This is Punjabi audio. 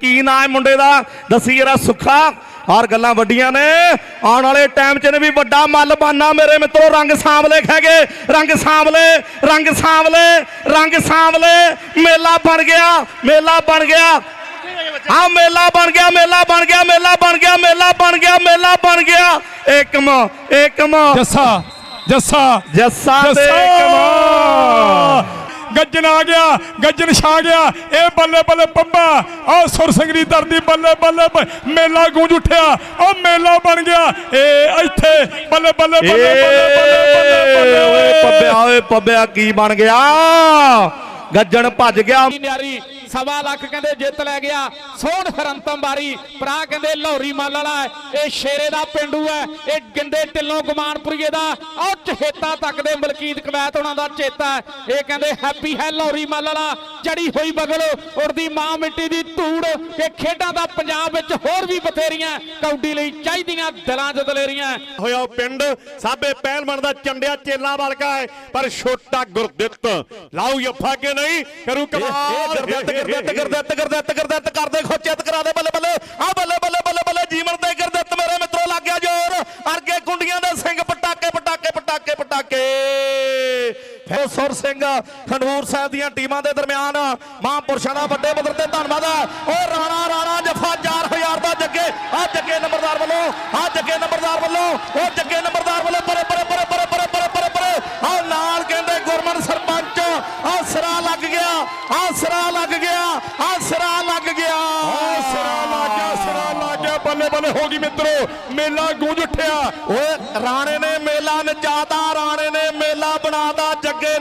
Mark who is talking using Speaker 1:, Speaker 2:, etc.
Speaker 1: ਕੀ ਨਾਂ ਹੈ ਮੁੰਡੇ ਦਾ? ਦੱਸੀ ਜਰਾ ਸੁੱਖਾ। ਔਰ ਗੱਲਾਂ ਵੱਡੀਆਂ ਨੇ। ਆਉਣ ਵਾਲੇ ਟਾਈਮ 'ਚ ਨੇ ਵੀ ਵੱਡਾ ਮੱਲ ਬਾਨਾ ਮੇਰੇ ਮਿੱਤਰੋ। ਰੰਗ ਸਾਂਵਲੇ ਖਹਿਗੇ। ਰੰਗ ਸਾਂਵਲੇ ਰੰਗ ਸਾਂਵਲੇ ਰੰਗ ਸਾਂਵਲੇ। ਮੇਲਾ ਬਣ ਗਿਆ ਮੇਲਾ ਬਣ ਗਿਆ। ਹਾਂ ਮੇਲਾ ਬਣ ਗਿਆ ਮੇਲਾ ਬਣ ਗਿਆ ਮੇਲਾ ਬਣ ਗਿਆ ਮੇਲਾ ਬਣ ਗਿਆ ਮੇਲਾ ਬਣ ਗਿਆ। ਏਕਮ ਏਕਮ।
Speaker 2: ਜੱਸਾ ਜੱਸਾ
Speaker 1: ਜੱਸਾ ਏਕਮ
Speaker 2: ਗੱਜਣ ਆ ਗਿਆ ਗੱਜਣ ਛਾ ਗਿਆ ਇਹ ਬੱਲੇ ਬੱਲੇ ਪੰਬਾ ਆ ਸੁਰ ਸਿੰਘ ਦੀ ਧਰਤੀ ਬੱਲੇ ਬੱਲੇ ਮੇਲਾ ਗੂੰਜ ਉੱਠਿਆ ਉਹ ਮੇਲਾ ਬਣ ਗਿਆ ਇਹ ਇੱਥੇ ਬੱਲੇ ਬੱਲੇ ਬੱਲੇ ਬੱਲੇ ਬੱਲੇ ਬੱਲੇ ਬੱਲੇ
Speaker 1: ਓਏ ਪੱਬਿਆ ਓਏ ਪੱਬਿਆ ਕੀ ਬਣ ਗਿਆ ਗੱਜਣ ਭੱਜ ਗਿਆ
Speaker 3: ਨਿਆਰੀ ਸਵਾ ਲੱਖ ਕਹਿੰਦੇ ਜਿੱਤ ਲੈ ਗਿਆ। ਸੋਹਣ ਹਰੰਤਮ ਬਾਰੀ ਭਰਾ ਕਹਿੰਦੇ ਲਾਹੌਰੀ ਮੱਲ ਵਾਲਾ ਹੈ, ਇਹ ਸ਼ੇਰੇ ਦਾ ਪਿੰਡੂ ਹੈ। ਇਹ ਗਿੰਦੇ ਢਿੱਲੋਂ ਗੁਮਾਨਪੁਰੀਏ ਦਾ ਉਹ ਚਹੇਤਾ ਤੱਕ ਦੇ ਮਲਕੀਤ ਕਵੈਤ ਉਹਨਾਂ ਦਾ ਚੇਤਾ ਹੈ। ਇਹ ਕਹਿੰਦੇ ਹੈਪੀ ਹੈ ਲਾਹੌਰੀ ਮੱਲ ਵਾਲਾ। ਜੜੀ ਹੋਈ ਬਗਲ ਉੜਦੀ ਮਾਂ ਮਿੱਟੀ ਦੀ ਧੂੜ ਇਹ ਖੇਡਾਂ ਦਾ ਪੰਜਾਬ ਵਿੱਚ ਹੋਰ ਵੀ ਬਥੇਰੀਆਂ ਕੌਡੀ ਲਈ ਚਾਹੀਦੀਆਂ ਦਿਲਾਂ 'ਚ ਦਲੇਰੀਆਂ।
Speaker 4: ਹੋਇਆ ਪਿੰਡ ਸਾਬੇ ਪਹਿਲਵਾਨ ਦਾ ਚੰਡਿਆ ਚੇਲਾ ਵਰਗਾ ਹੈ ਪਰ ਛੋਟਾ ਗੁਰਦਿੱਤ। ਲਾਉ ਯਫਾ ਕੇ ਨਹੀਂ ਕਰੂ ਕਮਾਲ।
Speaker 1: ਗਰਦਤ ਗਰਦਤ ਗਰਦਤ ਗਰਦਤ ਗਰਦਤ ਕਰਦੇ ਖੋਚਿਤ ਕਰਾ ਦੇ ਬੱਲੇ ਬੱਲੇ। ਆ ਬੱਲੇ ਬੱਲੇ ਬੱਲੇ ਬੱਲੇ ਜੀਵਨ ਤੇ ਗਰਦਤ ਮੇਰੇ ਮਿੱਤਰੋ ਲੱਗ ਗਿਆ ਜੋਰ। ਅਰਗੇ ਕੁੰਡੀਆਂ ਦੇ ਸਿੰਘ ਫਿਰ ਸੁਰ ਸਿੰਘ ਖੰਡੂਰ ਸਾਹਿਬ ਦੀਆਂ ਟੀਮਾਂ ਦੇ ਦਰਮਿਆਨ ਮਹਾਂਪੁਰਸ਼ਾਂ ਦਾ ਵੱਡੇ ਪੱਧਰ ਤੇ ਧੰਨਵਾਦ ਉਹ ਓ ਰਾਣਾ ਰਾਣਾ, ਜਫਾ 4000 ਦਾ ਜੱਗੇ ਆ ਜੱਗੇ ਨੰਬਰਦਾਰ ਵੱਲੋਂ ਆ ਜੱਗੇ ਨੰਬਰਦਾਰ ਵੱਲੋਂ, ਉਹ ਜੱਗੇ ਨੰਬਰਦਾਰ ਵੱਲੋਂ ਪਰੇ ਪਰੇ ਪਰੇ ਪਰੇ ਪਰੇ ਪਰੇ ਪਰੇ ਪਰੇ ਆ ਨਾਲ ਕਹਿੰਦੇ ਗੁਰਮਨ ਸਰਪੰਚ ਆ ਸਿਰਾ ਲੱਗ ਗਿਆ ਆ ਸਿਰਾ ਲੱਗ ਗਿਆ ਆ ਸਿਰਾ ਲੱਗ ਗਿਆ।
Speaker 2: ਸਿਰਾ ਲੱਗ ਗਿਆ, ਸਿਰਾ ਲੱਗ ਗਿਆ, ਬੱਲੇ ਬੱਲੇ ਹੋ ਗਈ ਮਿੱਤਰੋ, ਮੇਲਾ ਗੂੰਜ ਉੱਠਿਆ।
Speaker 1: ਓਏ ਰਾਣੇ ਨੇ ਮੇਲਾ ਨਚਾਤਾ, ਰਾਣੇ ਨੇ ਲੱਗੇ